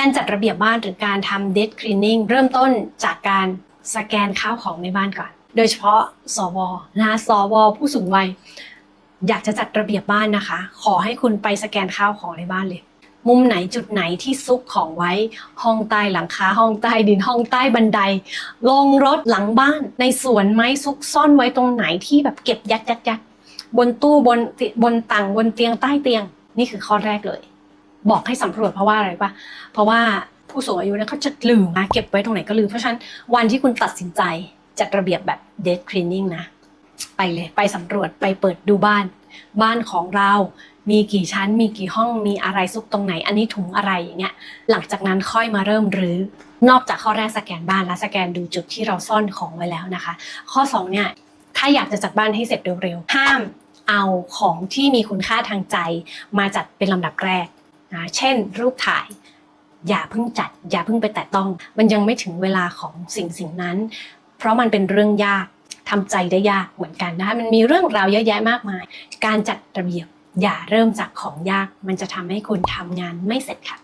การจัดระเบียบบ้านหรือการทำ dead cleaning เริ่มต้นจากการสแกนข้าวของในบ้านก่อน โดยเฉพาะสวนะสวผู้สูงวัย อยากจะจัดระเบียบบ้านนะคะ ขอให้คุณไปสแกนข้าวของในบ้านเลย มุมไหนจุดไหนที่ซุกของไว้ ห้องใต้หลังคาห้องใต้ดินห้องใต้บันไดลงรถหลังบ้าน ในสวนไม้ซุกซ่อนไว้ตรงไหนที่แบบเก็บยัดยัดยัดบนตู้บนบนตังบนเตียงใต้เตียง นี่คือข้อแรกเลย บอกให้สำรวจเพราะว่าอะไรปะเพราะว่าผู้สูงอายุเนี่ยเขาจะลืมนะเก็บไว้ตรงไหนก็ลืม เพราะฉะนั้นวันที่คุณตัดสินใจจัดระเบียบแบบ dead cleaning นะ ไปเลยไปสำรวจไปเปิดดูบ้าน บ้านของเรามีกี่ชั้น มีกี่ห้องมีอะไรซุกตรงไหน อันนี้ถุงอะไรอย่างเงี้ยหลังจากนั้นค่อยมาเริ่มรื้อนอกจากข้อแรกสแกนบ้านและสแกนดูจุดที่เราซ่อนของไว้แล้วนะคะ ข้อสองเนี่ยถ้าอยากจะจัดบ้านให้เสร็จเร็วๆห้ามเอาของที่มีคุณค่าทางใจ มาจัดเป็นลำดับแรก นะเช่น รูปถ่าย อย่าเพิ่งจัด อย่าเพิ่งไปแตะต้อง มันยังไม่ถึงเวลาของสิ่งสิ่งนั้น เพราะมันเป็นเรื่องยากทำใจได้ยากเหมือนกันนะคะมันมีเรื่องราวเยอะแยะมากมาย การจัดระเบียบอย่าเริ่มจากของยาก มันจะทำให้คุณทำงานไม่เสร็จค่ะ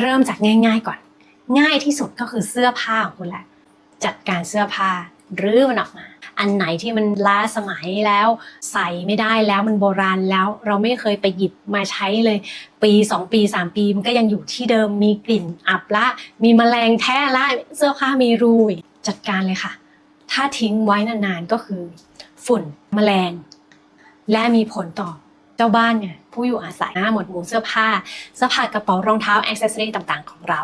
เริ่มจากง่าย ๆก่อน ง่ายที่สุดก็คือเสื้อผ้าของคุณแหละจัดการเสื้อผ้ารื้อมันออกมา อันไหนที่มันล้าสมัยแล้ว ใส่ไม่ได้แล้วมันโบราณแล้ว เราไม่เคยไปหยิบมาใช้เลย ปีสองปีสามปีมันก็ยังอยู่ที่เดิมมีกลิ่นอับละ มีแมลงแท้ละเสื้อผ้ามีรูจัดการเลยค่ะ ถ้าทิ้งไว้นานๆก็คือ ฝุ่นแมลง และมีผลต่อเจ้าบ้านเนี่ยผู้อยู่อาศัยหมวดหมู่เสื้อผ้าเสื้อผ้ากระเป๋ารองเท้าอ c เซสซอรีต่างๆ ของเรา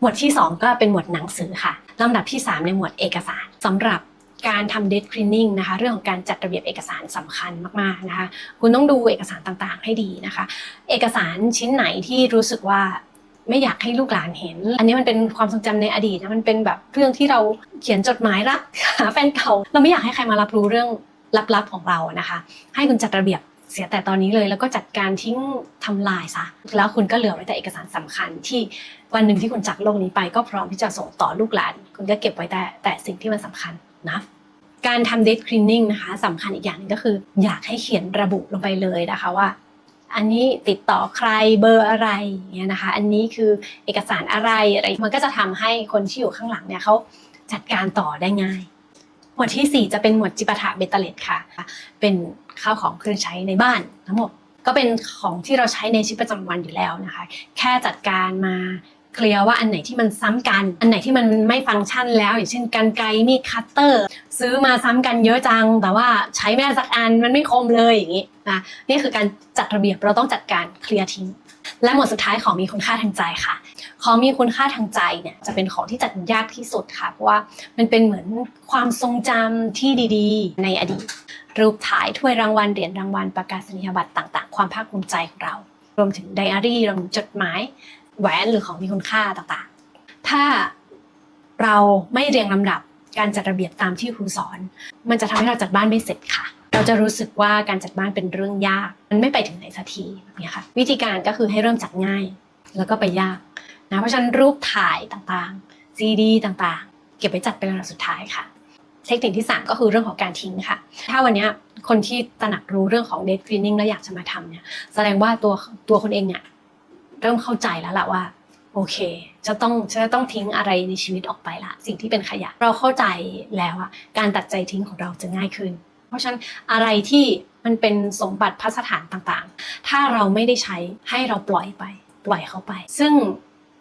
หมวดที่ 2 ก็เป็นหมวดหนังสือค่ะลำดับที่ 3 ในหมวดเอกสารสำหรับ การทำ dead cleaning นะคะเรื่องของการจัดระเบียบเอกสารสำคัญมากๆนะคะคุณต้องดูเอกสารต่างๆ ให้ดีนะคะ เอกสารชิ้นไหนที่รู้สึกว่าไม่อยากให้ลูกหลานเห็น อันนี้มันเป็นความทรงจำในอดีตนะ มันเป็นแบบเรื่องที่เราเขียนจดหมายรักหาแฟนเก่า เราไม่อยากให้ใครมารับรู้เรื่องลับๆของเรานะคะ ให้คุณจัดระเบียบเสียแต่ตอนนี้เลย แล้วก็จัดการทิ้งทำลายซะ แล้วคุณก็เหลือไว้แต่เอกสารสำคัญที่วันหนึ่งที่คุณจากโลกนี้ไปก็พร้อมที่จะส่งต่อลูกหลาน คุณก็เก็บไว้แต่แต่สิ่งที่มันสำคัญ นะการทำ dead cleaning นะคะสำคัญอีกอย่างนึงก็คือ อยากให้เขียนระบุลงไปเลยนะคะว่า อันนี้ติดต่อใครเบอร์อะไรเงี้ยนะคะ อันนี้คือเอกสารอะไรอะไรมันก็จะทำให้คนที่อยู่ข้างหลังเนี่ยเขาจัดการต่อได้ง่าย หมวดทีสี่ 4 จะเป็นหมวดจิปาถะเบตเตเลตค่ะ เป็นข้าวของเครื่องใช้ในบ้านทั้งหมดก็เป็นของที่เราใช้ในชีวิตประจำวันอยู่แล้วนะคะ แค่จัดการมา เคลียร์ว่าอันไหนที่มันซ้ำกัน อันไหนที่มันไม่ฟังก์ชันแล้ว อย่างเช่นกันไกรมีดคัตเตอร์ ซื้อมาซ้ำกันเยอะจัง แต่ว่าใช้ไม่ได้สักอันมันไม่คมเลยอย่างนี้นะนี่คือการจัดระเบียบเราต้องจัดการเคลียร์ทิ้งและหมวดสุดท้ายของมีคุณค่าทางใจค่ะ ของมีคุณค่าทางใจเนี่ยจะเป็นของที่จัดยากที่สุดค่ะ เพราะว่ามันเป็นเหมือนความทรงจำที่ดีๆ ในอดีต รูปถ่ายถ้วยรางวัลเหรียญรางวัลประกาศนียบัตรต่าง ๆ ความภาคภูมิใจของเรา รวมถึงไดอารี่รวมจดหมาย แหวนหรือของมีคุณค่าต่างๆ ถ้าเราไม่เรียงลำดับการจัดระเบียบตามที่ครูสอน มันจะทำให้เราจัดบ้านไม่เสร็จค่ะ เราจะรู้สึกว่าการจัดบ้านเป็นเรื่องยาก มันไม่ไปถึงไหนสักทีแบบนี้ค่ะ วิธีการก็คือให้เริ่มจากง่าย แล้วก็ไปยากนะเพราะฉะนั้นรูปถ่ายต่างๆซีดีต่างๆ เก็บไว้จัดเป็นลำดับสุดท้ายค่ะ เทคนิคที่ 3 ก็คือเรื่องของการทิ้งค่ะ ถ้าวันนี้คนที่ตระหนักรู้เรื่องของ dead cleaning แล้วอยากจะมาทำเนี่ยแสดงว่าตัวตัวคนเองเนี่ย เริ่มเข้าใจแล้วล่ะว่า โอเค จะต้องจะต้องทิ้งอะไรในชีวิตออกไปละ สิ่งที่เป็นขยะ เราเข้าใจแล้วอะการตัดใจทิ้งของเราจะง่ายขึ้น เพราะฉะนั้นอะไรที่มันเป็นสมบัติพัสถานต่างๆ ถ้าเราไม่ได้ใช้ให้เราปล่อยไป ปล่อยเข้าไป ซึ่ง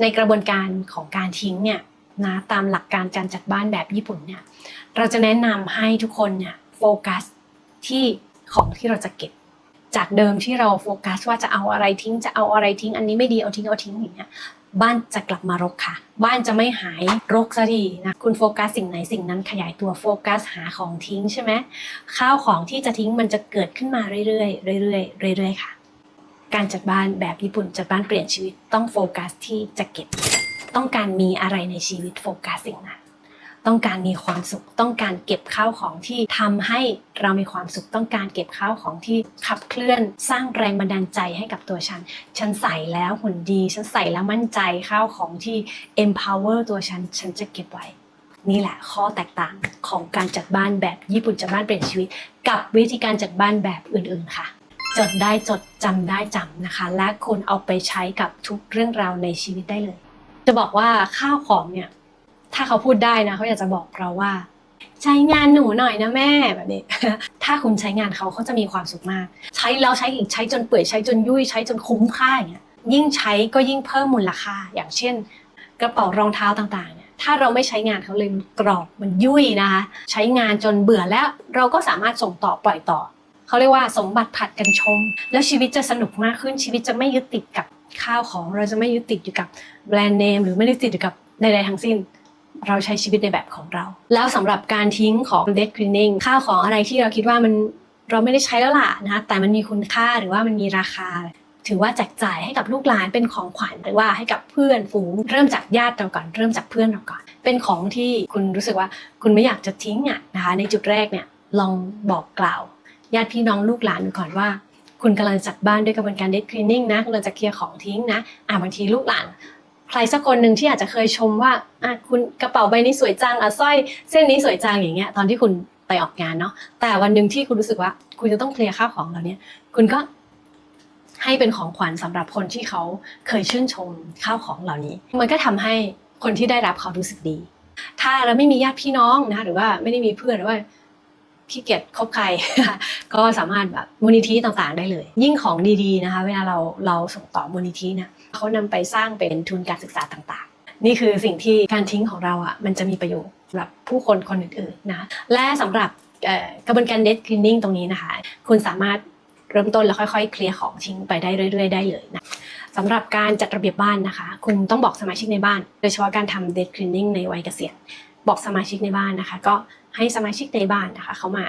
ในกระบวนการของการทิ้งเนี่ยนะตามหลักการการจัดบ้านแบบญี่ปุ่นเนี่ยเราจะแนะนำให้ทุกคนเนี่ยโฟกัสที่ของที่เราจะเก็บ จากเดิมที่เราโฟกัสว่าจะเอาอะไรทิ้งจะเอาอะไรทิ้ง อันนี้ไม่ดีเอาทิ้งเอาทิ้งอย่างเงี้ยบ้านจะกลับมารกค่ะ บ้านจะไม่หายรกซะทีนะคุณโฟกัสสิ่งไหนสิ่งนั้นขยายตัวโฟกัสหาของทิ้งใช่ไหมข้าวของที่จะทิ้งมันจะเกิดขึ้นมาเรื่อยๆเรื่อยๆเรื่อยๆค่ะ การจัดบ้านแบบญี่ปุ่นจัดบ้านเปลี่ยนชีวิตต้องโฟกัสที่จะเก็บ ต้องการมีอะไรในชีวิตโฟกัสสิ่งนั้น ต้องการมีความสุข ต้องการเก็บข้าวของที่ทำให้เรามีความสุข ต้องการเก็บข้าวของที่ขับเคลื่อน สร้างแรงบันดาลใจให้กับตัวฉัน ฉันใส่แล้วหุ่นดี ฉันใส่แล้วมั่นใจข้าวของที่ empower ตัวฉัน ฉันจะเก็บไว้ นี่แหละข้อแตกต่างของการจัดบ้านแบบญี่ปุ่นจัดบ้านเปลี่ยนชีวิต กับวิธีการจัดบ้านแบบอื่น ๆ ค่ะจดได้จดจำได้จำนะคะ และคุณเอาไปใช้กับทุกเรื่องราวในชีวิตได้เลย จะบอกว่าข้าวของเนี่ย ถ้าเขาพูดได้นะเขาอยากจะบอกเราว่า ใช้งานหนูหน่อยนะแม่แบบนี้ ถ้าคุณใช้งานเขาเขาจะมีความสุขมาก ใช้แล้วใช้อีกใช้จนเปื่อยใช้จนยุ่ยใช้จนคุ้มค่าอย่างเงี้ยยิ่งใช้ก็ยิ่งเพิ่มมูลค่า อย่างเช่น กระเป๋ารองเท้าต่างๆเนี่ยถ้าเราไม่ใช้งานเขาเลยกรอบมันยุ่ยนะคะใช้งานจนเบื่อแล้วเราก็สามารถส่งต่อปล่อยต่อเขาเรียกว่าสมบัติผัดกันชม แล้วชีวิตจะสนุกมากขึ้นชีวิตจะไม่ยึดติดกับข้าวของเราจะไม่ยึดติดอยู่กับแบรนด์เนมหรือไม่ได้ติดอยู่กับใดๆทั้งสิ้น เราใช้ชีวิตในแบบของเรา แล้วสำหรับการทิ้งของ dead cleaning ข้าวของอะไรที่เราคิดว่ามันเราไม่ได้ใช้แล้วล่ะนะแต่มันมีคุณค่าหรือว่ามันมีราคา ถือว่าแจกจ่ายให้กับลูกหลานเป็นของขวัญหรือว่าให้กับเพื่อนฝูง เริ่มจากญาติเราก่อนเริ่มจากเพื่อนเราก่อน เป็นของที่คุณรู้สึกว่าคุณไม่อยากจะทิ้งอะนะคะในจุดแรกเนี่ยลองบอกกล่าว ญาติพี่น้องลูกหลานดูก่อนว่า คุณกำลังจัดบ้านด้วยกระบวนการ dead cleaning นะกำลังจะเคลียร์ของทิ้งนะอ่าบางทีลูกหลาน ใครสักคนหนึ่งที่อาจจะเคยชมว่าอะคุณกระเป๋าใบนี้สวยจังอะสร้อยเส้นนี้สวยจังอย่างเงี้ยตอนที่คุณไปออกงานเนาะแต่วันหนึ่งที่คุณรู้สึกว่า คุณจะต้องเคลียร์ข้าวของเหล่านี้คุณก็ให้เป็นของขวัญสำหรับคนที่เขาเคยชื่นชมข้าวของเหล่านี้ มันก็ทำให้คนที่ได้รับเขารู้สึกดี ถ้าเราไม่มีญาติพี่น้องนะหรือว่าไม่ได้มีเพื่อนหรือว่า ขี้เกียจคบใคร ก็สามารถแบบมูลนิธิต่างๆได้เลย ยิ่งของดีๆนะคะ เวลาเราเราส่งต่อมูลนิธินี่ยเขานำไปสร้างเป็นทุนการศึกษาต่างๆ นี่คือสิ่งที่การทิ้งของเราอะมันจะมีประโยชน์สำหรับผู้คนคนอื่นๆนะและสำหรับกระบวนการ dead cleaning ตรงนี้นะคะ คุณสามารถเริ่มต้นแล้วค่อยๆ เคลียร์ของทิ้งไปได้เรื่อย ๆ ได้เลยนะสำหรับการจัดระเบียบบ้านนะคะ คุณต้องบอกสมาชิกในบ้าน โดยเฉพาะการทำ dead cleaning ในวัยเกษียณ บอกสมาชิกในบ้านนะคะ ก็ให้สมาชิกในบ้านนะคะเขามา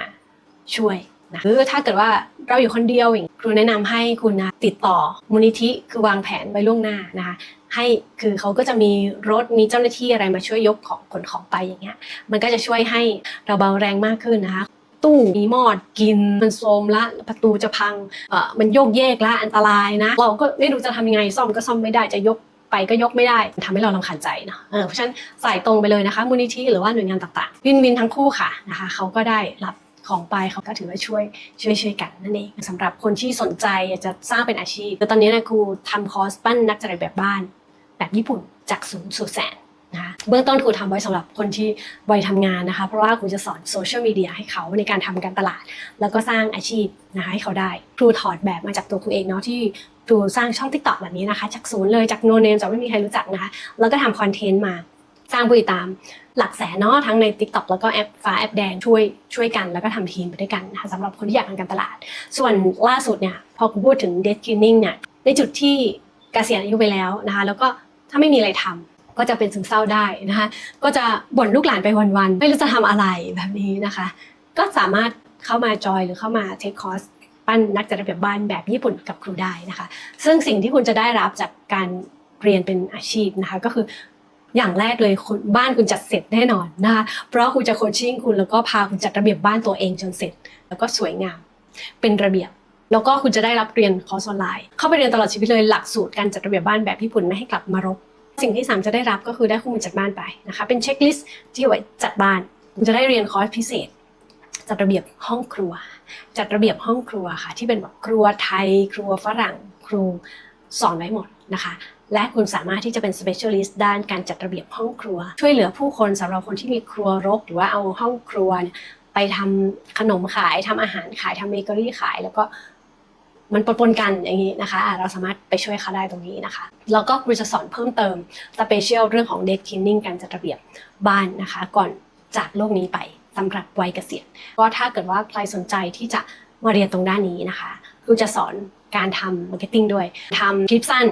ช่วยนะหรือถ้าเกิดว่าเราอยู่คนเดียวอย่างครูแนะนำให้คุณนะติดต่อมูลนิธิคือวางแผนไว้ล่วงหน้านะคะให้คือเขาก็จะมีรถมีเจ้าหน้าที่อะไรมาช่วยยกของขนของไปอย่างเงี้ยมันก็จะช่วยให้เราเบาแรงมากขึ้นนะคะ ตู้มีมอดกินมันโทมละประตูจะพังเอ่อมันโยกเยกละอันตรายนะ เราก็ไม่รู้จะทำยังไงซ่อมก็ซ่อมไม่ได้จะยก ก็ยกไม่ได้ทำให้เราลำคาญใจเนาะเพราะฉะนั้นใส่ตรงไปเลยนะคะมูลนิธิหรือว่าหน่วยงานต่างๆ วินวินทั้งคู่ค่ะนะคะเขาก็ได้รับของไปเขาก็ถือว่าช่วยช่วยช่วยกันนั่นเองสำหรับคนที่สนใจอยากจะสร้างเป็นอาชีพแต่ตอนนี้นะครูทำคอร์สปั้นนักจัดระเบียบบ้าน แบบญี่ปุ่นจากศูนย์สู่แสน นะคะเบื้องต้นครูทำไว้สำหรับคนที่วัยทำงานนะคะ เพราะว่าครูจะสอนโซเชียลมีเดียให้เขาในการทำการตลาด แล้วก็สร้างอาชีพนะคะให้เขาได้ ครูถอดแบบมาจากตัวครูเองเนาะที่ครูสร้างช่องทิกตอกแบบนี้นะคะ จากศูนย์เลยจากโนเนมจากไม่มีใครรู้จักนะคะ แล้วก็ทำคอนเทนต์มาสร้างผู้ติดตามหลักแสนเนาะทั้งใน TikTok แล้วก็แอปฟ้าแอปแดงช่วยช่วยกันแล้วก็ทำทีมไปด้วยกันนะคะสำหรับคนที่อยากทำการตลาด ส่วนล่าสุดเนี่ยพอคุณพูดถึง dead cleaning เนี่ยในจุดที่เกษียณอายุไปแล้วนะคะแล้วก็ถ้าไม่มีอะไรทำ ก็จะเป็นซึมเศร้าได้นะคะก็จะบ่นลูกหลานไปวันๆไม่รู้จะทำอะไรแบบนี้นะคะ ก็สามารถเข้ามาจอยหรือเข้ามาเทคคอร์สปั้นนักจัดระเบียบบ้านแบบญี่ปุ่นกับครูได้นะคะ ซึ่งสิ่งที่คุณจะได้รับจากการเรียนเป็นอาชีพนะคะก็คืออย่างแรกเลยคุณบ้านคุณจัดเสร็จแน่นอนนะคะเพราะคุณจะโคชชิ่งคุณแล้วก็พาคุณจัดระเบียบบ้านตัวเองจนเสร็จ แล้วก็สวยงามเป็นระเบียบ แล้วก็คุณจะได้รับเรียนคอร์สออนไลน์ เข้าไปเรียนตลอดชีวิตเลยหลักสูตรการจัดระเบียบบ้านแบบญี่ปุ่นไม่ให้กลับมารก สิ่งที่สามจะได้รับก็คือได้ข้อมูลจัดบ้านไปนะคะ เป็นเช็คลิสต์ที่เอาไว้จัดบ้านคุณจะได้เรียนคอร์สพิเศษ จัดระเบียบห้องครัว จัดระเบียบห้องครัวค่ะ ที่เป็นแบบครัวไทย ครัวฝรั่ง ครูสอนไว้หมดนะคะ และคุณสามารถที่จะเป็น specialist ด้านการจัดระเบียบห้องครัว ช่วยเหลือผู้คนสำหรับคนที่มีครัวรก หรือว่าเอาห้องครัวไปทำขนมขายทำอาหารขายทำเบเกอรี่ขาย แล้วก็ มันปนๆกันอย่างนี้นะคะ เราสามารถไปช่วยเขาได้ตรงนี้นะคะ แล้วก็ครูจะสอนเพิ่มเติม special เรื่องของ dead cleaning การจัดระเบียบบ้านนะคะ ก่อนจากโลกนี้ไปสำหรับวัยเกษียณก็ถ้าเกิดว่าใครสนใจที่จะมาเรียนตรงด้านนี้นะคะครูจะสอนการทำ marketing ด้วยทำคลิปสั้น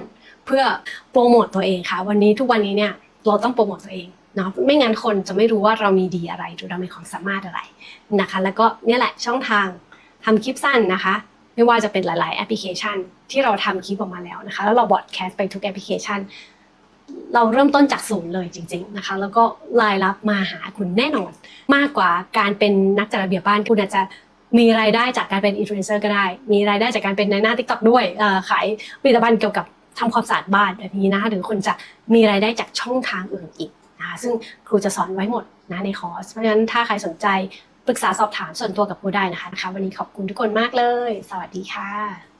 เพื่อโปรโมตตัวเองค่ะ วันนี้ทุกวันนี้เนี่ยเราต้องโปรโมตตัวเองเนาะไม่งั้นคนจะไม่รู้ว่าเรามีดีอะไรหรือเรามีความสามารถอะไรนะคะ แล้วก็เนี่ยแหละช่องทางทำคลิปสั้นนะคะ ไม่ว่าจะเป็นหลาย ๆ แอปพลิเคชัน ที่เราทำคลิปออกมาแล้วนะคะ แล้วเราบอดแคสต์ไปทุกแอปพลิเคชัน เราเริ่มต้นจากศูนย์เลยจริง ๆ นะคะ แล้วก็รายรับมาหาคุณแน่นอน มากกว่าการเป็นนักจัดระเบียบบ้านคุณอาจจะมีรายได้จากการเป็นอินฟลูเอนเซอร์ก็ได้ มีรายได้จากการเป็นในหน้าทิกตอกด้วยขายผลิตภัณฑ์เกี่ยวกับทำความสะอาดบ้านแบบนี้นะคะหรือคุณจะมีรายได้จากช่องทางอื่นอีกนะคะซึ่งครูจะสอนไว้หมดนะในคอร์ส เพราะฉะนั้นถ้าใครสนใจ ปรึกษาสอบถามส่วนตัวกับครูได้นะคะนะคะ วันนี้ขอบคุณทุกคนมากเลย สวัสดีค่ะ